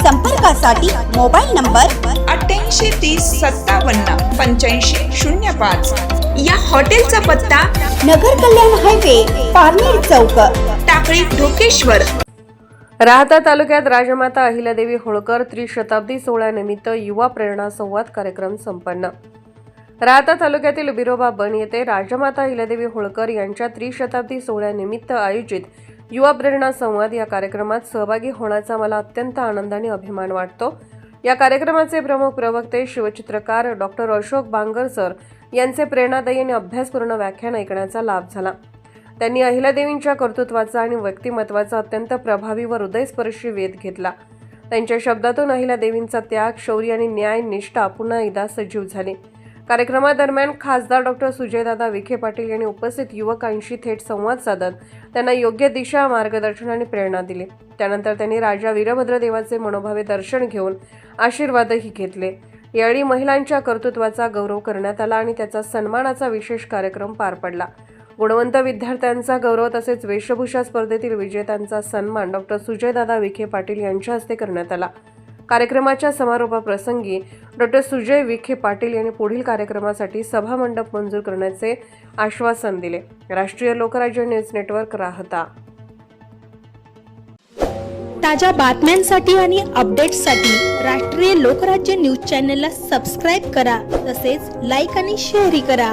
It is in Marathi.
संपर्कासाठी मोबाईल नंबर अठ्ठ्याऐंशी तीस सत्तावन्न पंच्याऐंशी शून्य पाच. या हॉटेलचा पत्ता नगर कल्याण हायवे पारनेर चौक. टाकळी ढोकेश्वर. राहता तालुक्यात राजमाता अहिल्यादेवी होळकर त्रिशताब्दी सोहळ्यानिमित्त युवा प्रेरणा संवाद कार्यक्रम संपन्न. राहता तालुक्यातील बिरोबा बन येथे राजमाता अहिल्यादेवी होळकर यांच्या त्रिशताब्दी सोहळ्यानिमित्त आयोजित युवा प्रेरणा संवाद या कार्यक्रमात सहभागी होण्याचा मला अत्यंत आनंद आणि अभिमान वाटतो. या कार्यक्रमाचे प्रमुख प्रवक्ते शिवचित्रकार डॉक्टर अशोक बांगर सर यांचे प्रेरणादायी आणि अभ्यासपूर्ण व्याख्यान ऐकण्याचा लाभ झाला. त्यांनी अहिल्यादेवींच्या कर्तृत्वाचा आणि व्यक्तिमत्वाचा अत्यंत प्रभावी व हृदयस्पर्शी वेध घेतला. त्यांच्या शब्दातून अहिल्यादेवींचा त्याग शौर्य आणि न्याय निष्ठा पुन्हा एकदा सजीव झाली. कार्यक्रमादरम्यान खासदार डॉक्टर सुजयदादा विखे पाटील यांनी उपस्थित युवकांशी थेट संवाद साधत त्यांना योग्य दिशा मार्गदर्शन आणि प्रेरणा दिली. त्यानंतर त्यांनी राजा वीरभद्रदेवाचे मनोभावे दर्शन घेऊन आशीर्वादही घेतले. यावेळी महिलांच्या कर्तृत्वाचा गौरव करण्यात आला आणि त्याचा सन्मानाचा विशेष कार्यक्रम पार पडला. गुणवंत विद्यार्थ्यांचा गौरव तसेच वेशभूषा स्पर्धेतील विजेत्यांचा सन्मान डॉक्टर सुजयदादा विखे पाटील यांच्या हस्ते करण्यात आला. कार्यक्रमाच्या समारोपाप्रसंगी डॉक्टर सुजय विखे पाटील यांनी पुढील कार्यक्रमासाठी सभामंडप मंजूर करण्याचे आश्वासन दिले. राष्ट्रीय लोकराज्य न्यूज नेटवर्क राहता. ताज्या बातम्यांसाठी आणि अपडेट्ससाठी राष्ट्रीय लोकराज्य न्यूज चॅनलला सबस्क्राईब करा. तसेच लाईक आणि शेअरही करा.